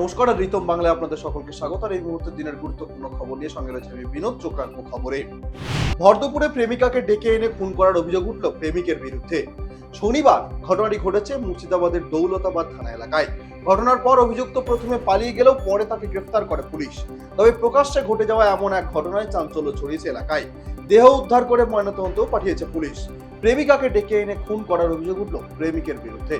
নমস্কার আর রিতম বাংলায় আপনাদের সকলকে স্বাগত। আর এই মুহূর্তের দিনের গুরুত্বপূর্ণ খবর নিয়ে সঙ্গে রয়েছে আমি বিনোদ, চোখ খবরে। ভরদুপুরে প্রেমিকাকে ডেকে এনে খুন করার অভিযোগ উঠল প্রেমিকের বিরুদ্ধে। শনিবার ঘটনাটি ঘটেছে মুর্শিদাবাদের দৌলতাবাদ থানা এলাকায়। ঘটনার পর অভিযুক্ত প্রথমে পালিয়ে গেলেও পরে তাকে গ্রেফতার করে পুলিশ। তবে প্রকাশ্যে ঘটে যাওয়া এমন এক ঘটনায় চাঞ্চল্য ছড়িয়েছে এলাকায়। দেহ উদ্ধার করে ময়নাতদন্তও পাঠিয়েছে পুলিশ। প্রেমিকাকে ডেকে এনে খুন করার অভিযোগ উঠল প্রেমিকের বিরুদ্ধে।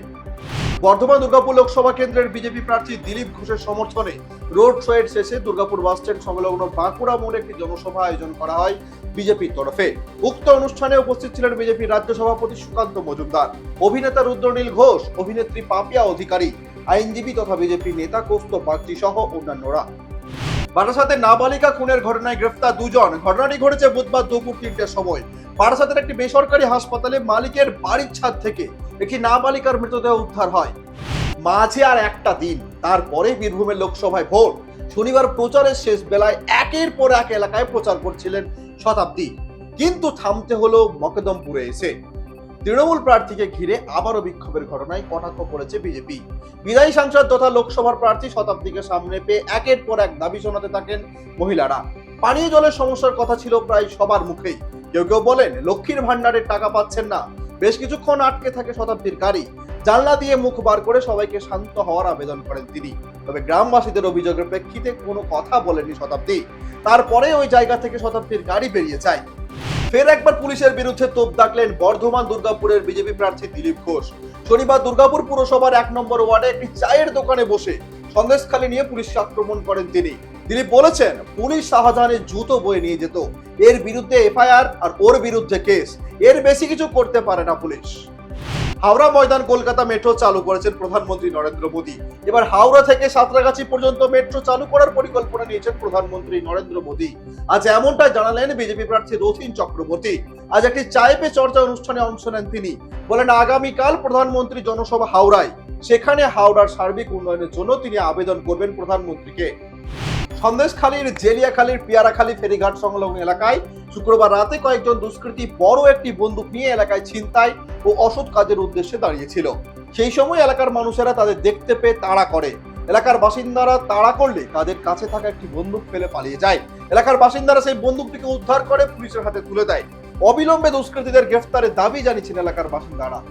বর্ধমান দুর্গাপুর লোকসভা কেন্দ্রের বিজেপি প্রার্থী দিলীপ ঘোষের সমর্থনে রোড শো এর শেষে দুর্গাপুর বাস স্ট্যান্ড সংলগ্ন বাঁকুড়া মোড়ে একটি জনসভা আয়োজন করা হয় বিজেপির তরফে। উক্ত অনুষ্ঠানে উপস্থিত ছিলেন বিজেপির রাজ্য সভাপতি সুকান্ত মজুমদার, অভিনেতা রুদ্রনীল ঘোষ, অভিনেত্রী পাপিয়া অধিকারী, আইনজীবী তথা বিজেপি নেতা কৌস্ত বাগচি সহ অন্যান্যরা। বারাসাতে নাবালিকা খুনের ঘটনায় গ্রেফতার দুজন। ঘটনাটি ঘটেছে বুধবার দুপুর তিনটের সময়। বারাসাতের একটি বেসরকারি হাসপাতালে মালিকের বাড়ির ছাদ থেকে একটি নাবালিকার মৃতদেহ উদ্ধার হয়। মাঝে আর একটা দিন, তারপরে বীরভূমের লোকসভায় ভোট। শনিবার প্রচারের শেষ বেলায় একের পর এক এলাকায় প্রচার করছিলেন শতাব্দী। কিন্তু থামতে হলো মকদমপুরে এসে। তৃণমূল প্রার্থীকে ঘিরে আবারও বিক্ষোভের ঘটনায় কটাক্ষ করেছে বিজেপি। বিদায়ী সাংসদ তথা লোকসভার প্রার্থী শতাব্দীকে সামনে পেয়ে একের পর এক দাবি শোনাতে থাকেন মহিলারা। পানীয় জলের সমস্যার কথা ছিল প্রায় সবার মুখেই। কেউ কেউ বলেন, লক্ষ্মীর ভান্ডারের টাকা পাচ্ছেন না। বেশ কিছুক্ষণ আটকে থাকে শতাব্দীর গাড়ি। জানলা দিয়ে মুখ বার করে সবাইকে শান্ত হওয়ার আবেদন করেন তিনি। তবে গ্রামবাসীদের অভিযোগের প্রেক্ষিতে কোনো কথা বলেনি শতাব্দী। তারপরে ওই জায়গা থেকে শতাব্দীর গাড়ি বেরিয়ে যায়। ফের একবার পুলিশের বিরুদ্ধে তোপ দাগলেন বর্ধমান দুর্গাপুরের বিজেপি প্রার্থী দিলীপ ঘোষ। শনিবার দুর্গাপুর পুরসভার এক নম্বর ওয়ার্ডে একটি চায়ের দোকানে বসে সন্দেশখালি নিয়ে পুলিশ আক্রমণ করেন তিনি। দিলীপ বলেছেন, পুলিশ শাহজাহানের জুতো বয়ে নিয়ে যেত। এর বিরুদ্ধে এফআইআর আর ওর বিরুদ্ধে কেস। এর বেশি কিছু করতে পারে না পুলিশ। হাওড়া ময়দান কলকাতা মেট্রো চালু করেছেন প্রধানমন্ত্রী নরেন্দ্র মোদী। এবার হাওড়া থেকে সাঁতরাগাছি পর্যন্ত মেট্রো চালু করার পরিকল্পনা নিয়েছেন প্রধানমন্ত্রী নরেন্দ্র মোদী। আজ এমনটা জানালেন বিজেপি প্রার্থী রথিন চক্রবর্তী। আজ একটি চায় পে চর্চা অনুষ্ঠানে অংশ নেন তিনি। বলেন, আগামীকাল প্রধানমন্ত্রী জনসভা হাওড়ায়। সেখানে হাওড়ার সার্বিক উন্নয়নের জন্য তিনি আবেদন করবেন প্রধানমন্ত্রীকে। সন্দেশখালীর জেলিয়াখালীর পিয়ারাখালী ফেরিঘাট সংলগ্ন এলাকায় শুক্রবার রাতে কয়েকজন দুষ্কৃতী বড় একটি বন্দুক নিয়ে এলাকায় ছিনতাই ও অসৎ কাজের উদ্দেশ্যে দাঁড়িয়েছিল। সেই সময় এলাকার মানুষেরা তাদের দেখতে পেয়ে তাড়া করে। এলাকার বাসিন্দারা তাড়া করলে তাদের কাছে থাকা একটি বন্দুক ফেলে পালিয়ে যায়। এলাকার বাসিন্দারা সেই বন্দুকটিকে উদ্ধার করে পুলিশের হাতে তুলে দেয়। অবিলম্বে দুষ্কৃতীদের গ্রেফতারের দাবি জানিয়েছেন এলাকার বাসিন্দারা।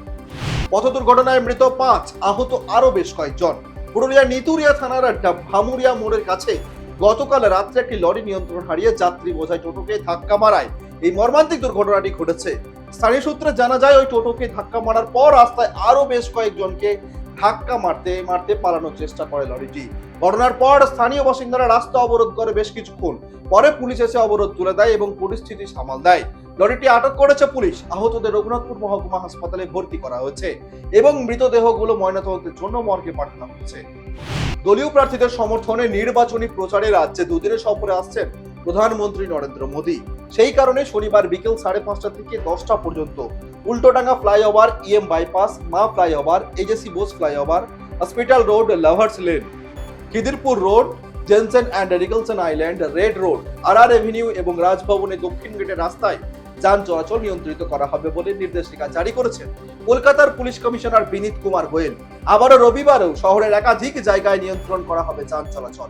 পথ দুর্ঘটনায় মৃত পাঁচ, আহত আরও বেশ কয়েকজন। পুরুলিয়ার নিতুরিয়া থানার ডা- ভামুরিয়া মোড়ের কাছে গতকাল রাত্রে একটি লরি নিয়ন্ত্রণ হারিয়ে যাত্রী বোঝায় টোটোকে ধাক্কা মারায়। এই মর্মান্তিক দুর্ঘটনাটি ঘটেছে। স্থানীয় সূত্রে জানা যায়, ওই টোটোকে ধাক্কা মারার পর রাস্তায় আরও বেশ কয়েকজনকে ধাক্কা মারতে মারতে পালানোর চেষ্টা করে লরিটি। ঘটনার পর স্থানীয় বাসিন্দারা রাস্তা অবরোধ করে বেশ কিছুক্ষণ। পরে পুলিশ এসে অবরোধ তুলে দেয় এবং পরিস্থিতি সামাল দেয়। লরিটি আটক করেছে পুলিশ। আহতদের রঘুনাথপুর মহকুমা হাসপাতালে ভর্তি করা হয়েছে এবং মৃতদেহগুলো ময়নাতদন্তের জন্য মর্গে পাঠানো হচ্ছে দলীয় প্রার্থীদের সমর্থনে নির্বাচনী প্রচারে রাজ্যে দুদিনের সফরে আসছেন প্রধানমন্ত্রী নরেন্দ্র মোদী। সেই কারণে শনিবার বিকেল সাড়ে পাঁচটা থেকে দশটা পর্যন্ত Ultadanga flyover, EM bypass, Maa flyover, AJC Bose flyover, hospital road, lovers lane Khidirpur road, Jensen and Riglson island, red road R R avenue এবং রাজভবনের দক্ষিণ গেটের রাস্তায় যান চলাচল নিয়ন্ত্রিত করা হবে বলে নির্দেশিকা জারি করেছেন। কলকাতার পুলিশ কমিশনার বিনীত কুমার গোয়েল। আবারও রবিবারেও শহরের একাধিক জায়গায় নিয়ন্ত্রণ করা হবে যান চলাচল।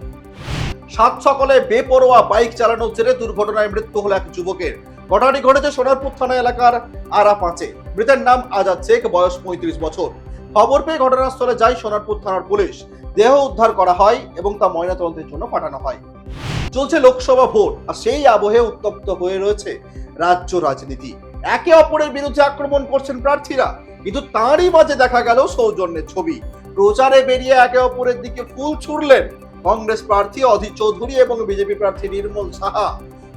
সাত সকালে বেপরোয়া বাইক চালানোর জেরে দুর্ঘটনায় মৃত্যু হলো এক যুবকের। ঘটনাটি ঘটেছে সোনারপুর থানা এলাকার আরা পাঁচে মৃতের নাম আজাদ শেখ, বয়স পঁয়ত্রিশ বছর। খবর পেয়ে ঘটনাস্থলে যায় সোনারপুর থানার পুলিশ। দেহ উদ্ধার করা হয় এবং তা ময়নাতদন্তের জন্য পাঠানো হয়। চলছে লোকসভা ভোট, আর সেই আবহে উত্তপ্ত হয়ে রয়েছে রাজ্য রাজনীতি। একে অপরের বিরুদ্ধে আক্রমণ করছেন প্রার্থীরা। কিন্তু তাঁরই মাঝে দেখা গেল সৌজন্যের ছবি। প্রচারে বেরিয়ে একে অপরের দিকে ফুল ছুড়লেন কংগ্রেস প্রার্থী অধীর চৌধুরী এবং বিজেপি প্রার্থী নির্মল সাহা।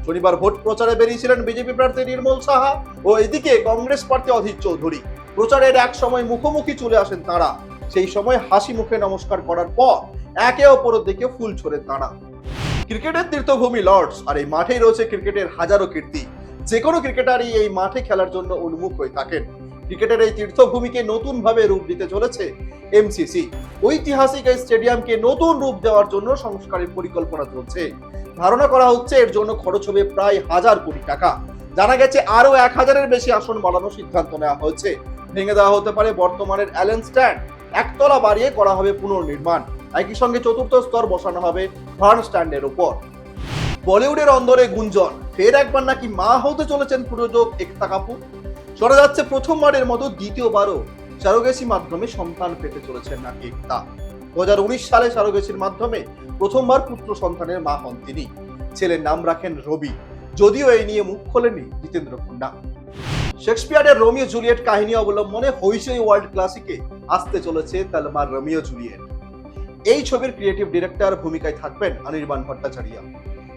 শনিবার ভোট প্রচারে বেরিয়েছিলেন বিজেপি প্রার্থী নির্মল সাহা ও এদিকে কংগ্রেস প্রার্থী অধীর চৌধুরী। প্রচারের এক সময় মুখোমুখি চলে আসেন তারা। সেই সময় হাসি মুখে নমস্কার করার পর একে অপরের দিকে ফুল ছোড়েন তারা। ক্রিকেটের তীর্থভূমি লর্ডস আর এই মাঠেই রয়েছে ক্রিকেটের হাজারো কীর্তি। যে কোনো ক্রিকেটারই এই মাঠে খেলার জন্য উন্মুখ হয়ে থাকেন। ক্রিকেটের এই তীর্থভূমিকে নতুন ভাবে রূপ দিতে চলেছে এমসিসি ঐতিহাসিক এই স্টেডিয়ামকে নতুন রূপ দেওয়ার জন্য সংস্কারের পরিকল্পনা চলছে। ধারণা করা হচ্ছে এর জন্য খরচ হবে প্রায় হাজার কোটি টাকা। জানা গেছে আরও এক হাজারের বেশি আসন বাড়ানোর সিদ্ধান্ত নেওয়া হয়েছে। ভেঙে দেওয়া হতে পারে বর্তমানের অ্যালেন স্ট্যান্ড। একতলা বাড়িয়ে করা হবে পুনর্নির্মাণ। একই সঙ্গে চতুর্থ স্তর বসানো হবে ভার্ন স্ট্যান্ডের উপর বলিউডের অন্দরে গুঞ্জন, ফের একবার নাকি মা হতে চলেছেন প্রযোজক একতা কাপুর? শোনা যাচ্ছে প্রথমবারের মতো দ্বিতীয়বারও সারোগেসি মাধ্যমে সন্তান পেতে চলেছেন নাকি একতা দু সালে সারোগেসির মাধ্যমে প্রথমবার পুত্র সন্তানের মা হন তিনি। ছেলের নাম রাখেন রবি। যদিও এই নিয়ে মুখ খোলেনি জিতেন্দ্র কুন্ডা শেক্সপিয়ারের রোমিও জুলিয়েট কাহিনী অবলম্বনে হইচই ওয়ার্ল্ড ক্লাসিকে আসতে চলেছে তালমার রোমিও জুলিয়েট। এই ছবির ক্রিয়েটিভ ডিরেক্টর ভূমিকায় থাকবেন অনির্বাণ ভট্টাচার্য।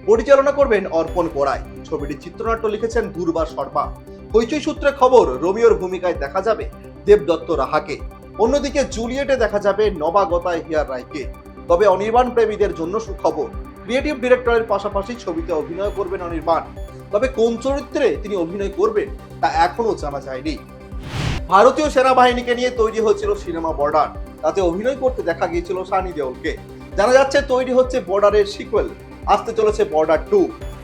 পরিচালনা করবেন অর্পণ গোড়াই ছবিটির চিত্রনাট্য লিখেছেন দুর্বা শর্মা। হইচই সূত্রে খবর, রোমিওর ভূমিকায় দেখা যাবে দেবদত্ত রাহাকে। অন্যদিকে জুলিয়েটে দেখা যাবে নবাগতায় হিয়ার রায়কে। তবে অনির্বাণ প্রেমীদের জন্য সুখবর। ক্রিয়েটিভ ডিরেক্টরের পাশাপাশি ছবিতে অভিনয় করবেন অনির্বাণ। তবে কোন চরিত্রে তিনি অভিনয় করবেন, তা এখনও জানা যায়নি। ভারতীয় সেনাবাহিনীকে নিয়ে তৈরি হয়েছিল সিনেমা বর্ডার। তাতে অভিনয় করতে দেখা গিয়েছিল সানি দেওলকে। জানা যাচ্ছে তৈরি হচ্ছে বর্ডারের সিকুয়েল। আসতে চলেছে বর্ডার টু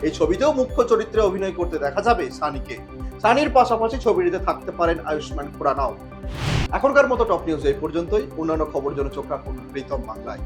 এই ছবিতেও মুখ্য চরিত্রে অভিনয় করতে দেখা যাবে সানিকে। সানির পাশাপাশি ছবিটিতে থাকতে পারেন আয়ুষ্মান খুরানাও। এখনকার মতো টপ নিউজ এই পর্যন্তই। অন্যান্য খবর জন্য চোখ রাখুন প্রীতম বাংলায়।